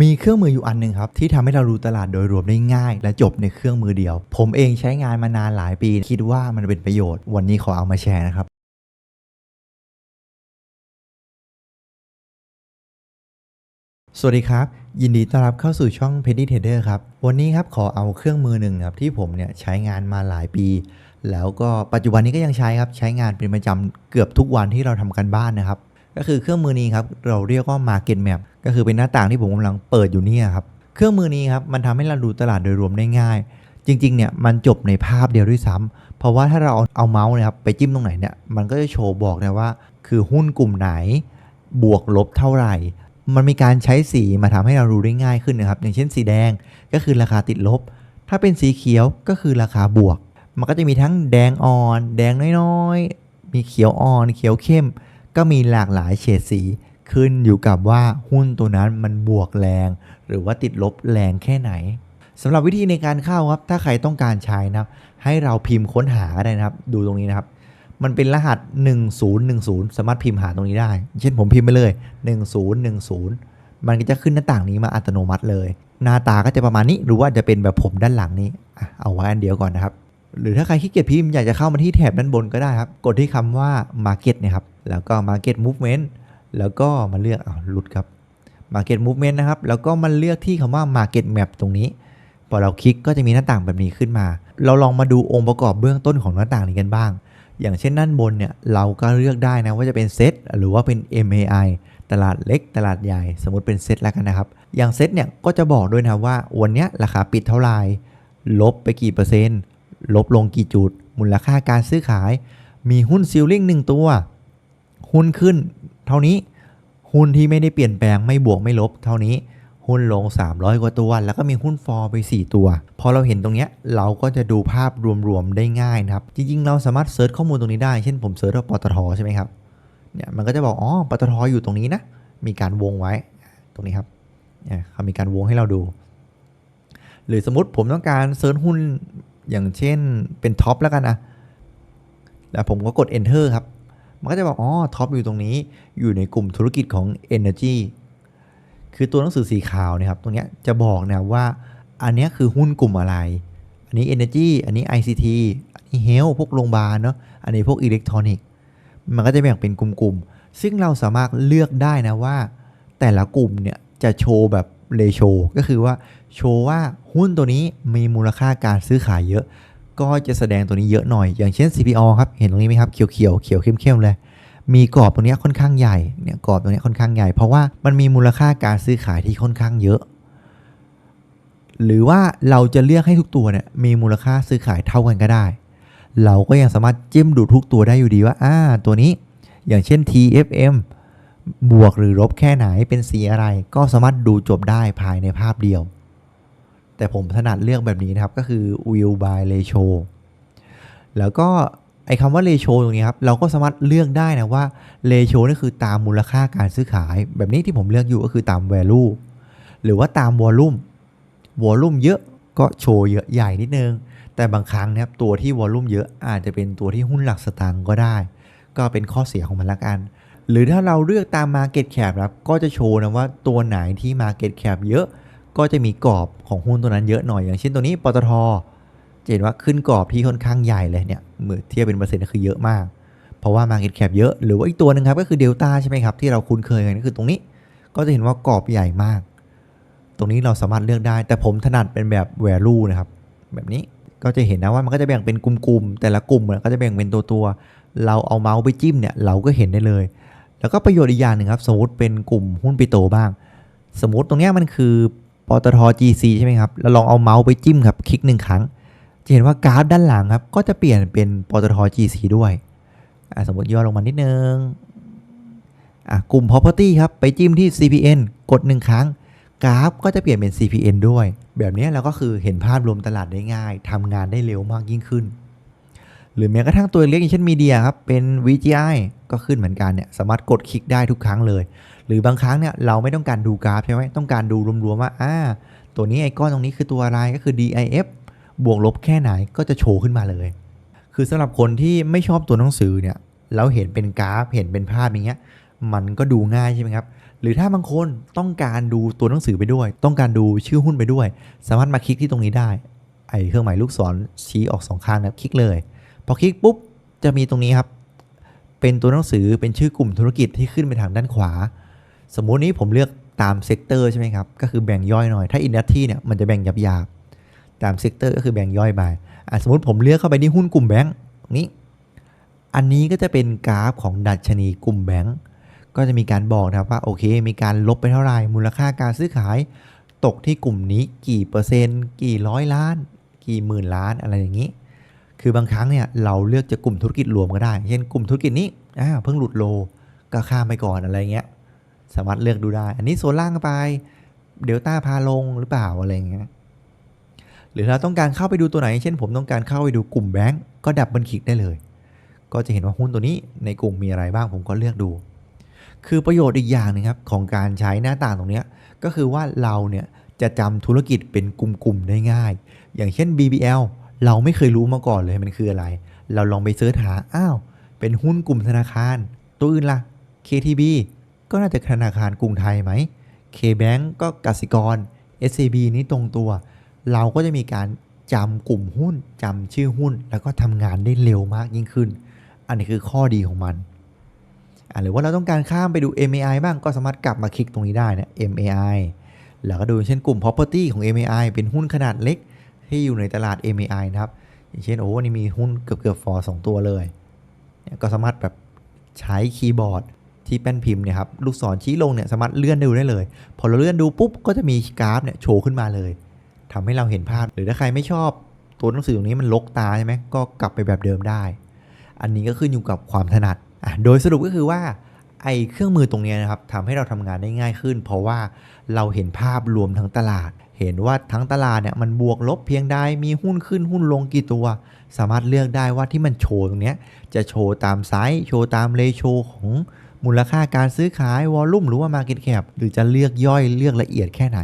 มีเครื่องมืออยู่อันหนึ่งครับ ที่ทำให้เรารู้ตลาดโดยรวมได้ง่าย และจบในเครื่องมือเดียว ผมเองใช้งานมานานหลายปี คิดว่ามันเป็นประโยชน์ วันนี้ขอเอามาแชร์นะครับสวัสดีครับ ยินดีต้อนรับเข้าสู่ช่อง Penny Trader ครับ วันนี้ครับขอเอาเครื่องมือหนึ่งครับที่ผมเนี่ยใช้งานมาหลายปี แล้วก็ปัจจุบันนี้ก็ยังใช้ครับ ใช้งานเป็นประจำเกือบทุกวันที่เราทำกันบ้านนะครับ ก็คือเครื่องมือนี้ครับเราเรียกว่า Market Map ก็คือเป็นหน้าต่างที่ผมกำลังเปิดอยู่เนี่ยครับเครื่องมือนี้ครับมันทำให้เราดูตลาดโดยรวมได้ง่าย จริงๆเนี่ยมันจบในภาพเดียวด้วยซ้ำเพราะว่าถ้าเราเอาเมาส์นะครับไปจิ้มตรงไหนเนี่ยมันก็จะโชว์บอกนะว่า คือหุ้นกลุ่มไหน บวกลบเท่าไหร่ มันมีการใช้สีมาทำให้เรารู้ได้ง่ายขึ้นนะครับ อย่างเช่นสีแดงก็คือราคาติดลบ ถ้าเป็นสีเขียวก็คือราคาบวก มันก็จะมีทั้งแดงอ่อน แดงน้อยๆ มีเขียวอ่อน เขียวเข้ม ก็มีหลากหลายเฉดสีขึ้นอยู่กับว่าหุ้นตัวนั้นมันบวกแรง หรือว่าติดลบแรงแค่ไหนสำหรับวิธีในการเข้าครับ ถ้าใครต้องการใช้นะครับ ให้เราพิมพ์ค้นหาได้นะครับ ดูตรงนี้นะครับ มันเป็นรหัส 1010 สามารถพิมพ์หาตรงนี้ได้ เช่นผมพิมพ์ไปเลย 1010 มันก็จะขึ้นหน้าต่างนี้มาอัตโนมัติเลย หน้าตาก็จะประมาณนี้ หรือว่าจะเป็นแบบผมด้านหลังนี้ เอาไว้อันเดียวก่อนนะครับ หรือถ้าใครขี้เกียจพิมพ์อยากจะเข้ามาที่แถบด้านบนก็ได้ครับ กดที่คำว่า Market เนะครับ แล้วก็ Market Movement แล้วก็มาเลือกอ่าหลุดครับ Market Movement นะครับ แล้วก็มาเลือกที่คำว่า Market Map ตรงนี้ พอเราคลิกก็จะมีหน้าต่างแบบนี้ขึ้นมา เราลองมาดูองค์ประกอบเบื้องต้นของหน้าต่างนี้กันบ้าง อย่างเช่นด้านบนเนี่ยเราก็เลือกได้นะว่าจะเป็นเซตหรือว่าเป็น MAI ตลาดเล็กตลาดใหญ่สมมติเป็นเซตแล้วกันนะครับ อย่างเซตเนี่ยก็จะบอกด้วยนะว่าวันนี้ราคาปิดเท่าไหร่ลบไปกี่เปอร์เซ็นต์ ลบลงกี่จุด มูลค่าการซื้อขาย มีหุ้นซิลลิงหนึ่งตัว หุ้นขึ้น เท่านี้ หุ้นที่ไม่ได้เปลี่ยนแปลงไม่บวกไม่ลบ เท่านี้ หุ้นลง 300 กว่าตัว แล้วก็มีหุ้นฟอร์ไป 4 ตัว พอเราเห็นตรงเนี้ยเราก็จะดูภาพรวมๆได้ง่ายนะครับ จริงๆ เราสามารถเซิร์ชข้อมูลตรงนี้ได้ เช่นผมเซิร์ชว่าปตทใช่ไหมครับ เนี่ยมันก็จะบอก อ๋อ ปตทอยู่ตรงนี้นะ มีการวงไว้ ตรงนี้ครับ เนี่ยเขามีการวงให้เราดู หรือสมมติผมต้องการเซิร์ชหุ้น อย่างเช่นเป็นท็อปแล้วกันนะแล้วผมก็กด enter ครับ มันก็จะบอกอ๋อท็อปอยู่ตรงนี้อยู่ในกลุ่มธุรกิจของ energy คือตัวหนังสือสีขาวนะครับ ตรงนี้จะบอกนะว่าอันนี้คือหุ้นกลุ่มอะไร อันนี้ energy อันนี้ ICT อันนี้ health พวกโรงพยาบาลเนาะ อันนี้พวกอิเล็กทรอนิกส์ มันก็จะแบ่งเป็นกลุ่มๆ ซึ่งเราสามารถเลือกได้นะว่า แต่ละกลุ่มเนี่ยจะโชว์แบบเรโชก็คือว่า โชว์ว่าหุ้นตัวนี้มีมูลค่าการซื้อขายเยอะ ก็จะแสดงตัวนี้เยอะหน่อย อย่างเช่น CPO ครับ เห็นตรงนี้ไหมครับ เขียวเขียวเขียวเข้มๆเลย มีกรอบตรงนี้ค่อนข้างใหญ่ เนี่ยกรอบตรงนี้ค่อนข้างใหญ่ เพราะว่ามันมีมูลค่าการซื้อขายที่ค่อนข้างเยอะ หรือว่าเราจะเลือกให้ทุกตัวเนี่ยมีมูลค่าซื้อขายเท่ากันก็ได้ เราก็ยังสามารถจิ้มดูทุกตัวได้อยู่ดีว่า อ่า ตัวนี้ อย่างเช่น TFM บวกหรือลบแค่ไหนเป็นสีอะไร ก็สามารถดูจบได้ภายในภาพเดียว แต่ผมถนัดเลือกแบบนี้นะครับ ก็คือ View by Ratio แล้วก็ไอ้คำว่า Ratio ตรงนี้ครับ เราก็สามารถเลือกได้นะว่า Ratio นี่คือตามมูลค่าการซื้อขาย แบบนี้ที่ผมเลือกอยู่ก็คือตาม Value หรือว่าตาม Volume Volume เยอะก็โชว์เยอะใหญ่นิดนึง แต่บางครั้งนะครับตัวที่ Volume เยอะอาจจะเป็นตัวที่หุ้นหลักสตางค์ก็ได้ ก็เป็นข้อเสียของมันละกันหรือถ้าเราเลือกตาม Market Cap ครับก็จะโชว์นะว่าตัวไหนที่ Market Cap เยอะ ก็จะมีกรอบของหุ้นตัวนั้นเยอะหน่อยอย่างเช่นตัวนี้ปตทจะเห็นว่าขึ้นกรอบที่ค่อนข้างใหญ่เลยเนี่ยเมื่อเทียบเป็นเปอร์เซ็นต์คือเยอะมาก เพราะว่า Market Cap เยอะ หรือว่าอีกตัวหนึ่งครับก็คือเดลต้าใช่ไหมครับที่เราคุ้นเคยกันก็คือตรงนี้ก็จะเห็นว่ากรอบใหญ่มาก ตรงนี้เราสามารถเลือกได้ แต่ผมถนัดเป็นแบบ value นะครับ แบบนี้ก็จะเห็นนะว่ามันก็จะแบ่งเป็นกลุ่มๆแต่ละกลุ่มก็จะแบ่งเป็นตัวตัวๆเราเอาเมาส์ไปจิ้มเนี่ยเราก็เห็นได้เลย แล้วก็ประโยชน์อีกอย่างหนึ่งครับ สมมติเป็นกลุ่มหุ้นปิโตบ้าง สมมติตรงนี้มันคือ ปตท GC ใช่ไหมครับ แล้วลองเอาเมาส์ไปจิ้มครับ คลิกหนึ่งครั้ง จะเห็นว่ากราฟด้านหลังครับ ก็จะเปลี่ยนเป็นปตท GC ด้วยสมมติย่อลงมานิดนึงกลุ่ม property ครับ ไปจิ้มที่ CPN กดหนึ่งครั้ง กราฟก็จะเปลี่ยนเป็น CPN ด้วย แบบนี้เราก็คือเห็นภาพรวมตลาดได้ง่ายทำงานได้เร็วมากยิ่งขึ้น หรือแม้กระทั่งตัวเล็กอย่างเช่นมีเดียครับ เป็น VGI ก็ขึ้นเหมือนกันเนี่ยสามารถกดคลิกได้ทุกครั้งเลย หรือบางครั้งเนี่ยเราไม่ต้องการดูกราฟใช่ไหมต้องการดูรวมๆว่าอ่าตัวนี้ไอ้ก้อนตรงนี้คือตัวอะไรก็คือ DIF บวกลบแค่ไหนก็จะโชว์ขึ้นมาเลย คือสำหรับคนที่ไม่ชอบตัวหนังสือเนี่ยแล้วเห็นเป็นกราฟเห็นเป็นภาพอย่างเงี้ยมันก็ดูง่ายใช่ไหมครับหรือถ้าบางคนต้องการดูตัวหนังสือไปด้วย ต้องการดูชื่อหุ้นไปด้วย สามารถมาคลิกที่ตรงนี้ได้ไอเครื่องหมายลูกศรชี้ออกสองข้างนะคลิกเลย พอคลิกปุ๊บจะมีตรงนี้ครับ เป็นตัวหนังสือเป็นชื่อกลุ่มธุรกิจที่ขึ้นไปทางด้านขวา สมมุตินี้ผมเลือกตามเซกเตอร์ใช่ไหมครับ ก็คือแบ่งย่อยหน่อย ถ้าอินดัสที่เนี่ยมันจะแบ่งหยาบๆ ตามเซกเตอร์ก็คือแบ่งย่อยไปสมมติผมเลือกเข้าไปที่หุ้นกลุ่มแบงก์นี้ อันนี้ก็จะเป็นกราฟของดัชนีกลุ่มแบงก์ก็จะมีการบอกนะครับว่าโอเค มีการลบไปเท่าไหร่ มูลค่าการซื้อขาย ตกที่กลุ่มนี้กี่เปอร์เซ็นต์ กี่ร้อยล้าน กี่หมื่นล้านอะไรอย่างนี้ คือบางครั้งเนี่ยเราเลือกจะกลุ่มธุรกิจรวมก็ได้ เช่นกลุ่มธุรกิจนี้อ่าเพิ่งหลุดโลก็ข้ามไปก่อนอะไรเงี้ย สามารถเลือกดูได้ อันนี้โซนล่างไป เดลต้าพาลงหรือเปล่าอะไรเงี้ย หรือเราต้องการเข้าไปดูตัวไหน เช่นผมต้องการเข้าไปดูกลุ่มแบงก์ก็ดับเบิลคลิกได้เลย ก็จะเห็นว่าหุ้นตัวนี้ในกลุ่มมีอะไรบ้างผมก็เลือกดู คือประโยชน์อีกอย่างหนึงครับของการใช้หน้าต่างตรงเนี้ยก็คือว่าเราเนี่ยจะจำธุรกิจเป็นกลุ่มๆได้ง่าย อย่างเช่น BBL เราไม่เคยรู้มาก่อนเลยมันคืออะไร เราลองไปเสิร์ชหา อ้าว เป็นหุ้นกลุ่มธนาคาร ตัวอื่นล่ะ KTB ก็น่าจะธนาคารกรุงไทยไหม KBank ก็กสิกร SCB นี่ตรงตัว เราก็จะมีการจำกลุ่มหุ้นจำชื่อหุ้น แล้วก็ทำงานได้เร็วมากยิ่งขึ้น อันนี้คือข้อดีของมันหรือว่าเราต้องการข้ามไปดู MAI บ้างก็สามารถกลับมาคลิกตรงนี้ได้นะ MAI แล้วก็ดูเช่นกลุ่ม property ของ MAI เป็นหุ้นขนาดเล็ก ที่อยู่ในตลาด MAI นะครับ อย่างเช่นโอ้นนี้มีหุ้นเกือบเกือบฟอร์สองตัวเลยเยก็สามารถแบบใช้คีย์บอร์ดที่แป้นพิมพ์เนี่ยครับลูกศรชี้ลงเนี่ยสามารถเลื่อนดูได้เลย พอเราเลื่อนดูปุ๊บก็จะมีกราฟเนี่ยโชว์ขึ้นมาเลยทำให้เราเห็นภาพ หรือถ้าใครไม่ชอบตัวหนังสือตรงนี้มันลกตาใช่ไหมก็กลับไปแบบเดิมได้ อันนี้ก็ขึ้นอยู่กับความถนัดอะโดยสรุปก็คือว่าไอ้เครื่องมือตรงนี้นะครับทำให้เราทำงานได้ง่ายขึ้น เพราะว่าเราเห็นภาพรวมทั้งตลาด เห็นว่าทั้งตลาดเนี่ยมันบวกลบเพียงใดมีหุ้นขึ้นหุ้นลงกี่ตัว สามารถเลือกได้ว่าที่มันโชว์ตรงนี้จะโชว์ตามไซส์โชว์ตามเลโชของมูลค่าการซื้อขายวอลลุ่มหรือว่า Market Cap หรือจะเลือกย่อยเลือกละเอียดแค่ไหน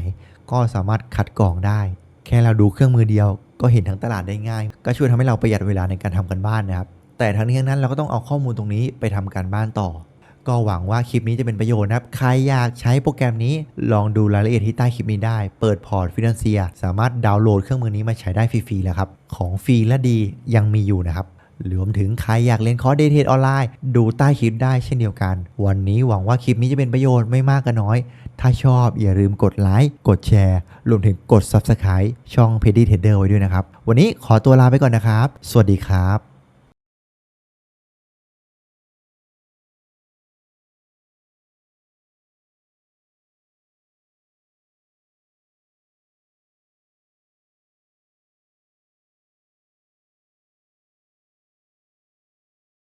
ก็สามารถคัดกรองได้ แค่เราดูเครื่องมือเดียว ก็เห็นทั้งตลาดได้ง่าย ก็ช่วยทำให้เราประหยัดเวลาในการทำกันบ้านนะครับแต่ทั้งนี้ทั้งนั้นเราก็ต้องเอาข้อมูลตรงนี้ไปทำการบ้านต่อ ก็หวังว่าคลิปนี้จะเป็นประโยชน์นะครับ ใครอยากใช้โปรแกรมนี้ลองดูรายละเอียดที่ใต้คลิปนี้ได้ เปิดพอร์ตฟินแลนเซีย สามารถดาวน์โหลดเครื่องมือนี้มาใช้ได้ฟรีๆแล้วครับ ของฟรีและดียังมีอยู่นะครับรวมถึงใครอยากเรียนคอร์สเดทเทรดออนไลน์ ดูใต้คลิปได้เช่นเดียวกัน วันนี้หวังว่าคลิปนี้จะเป็นประโยชน์ไม่มากก็น้อย ถ้าชอบอย่าลืมกดไลค์กดแชร์ รวมถึงกด Subscribe ช่อง p e d y Trader ไว้ด้วยนะครับ วันนี้ขอตัวลาไปก่อนนะครับ สวัสดีครับ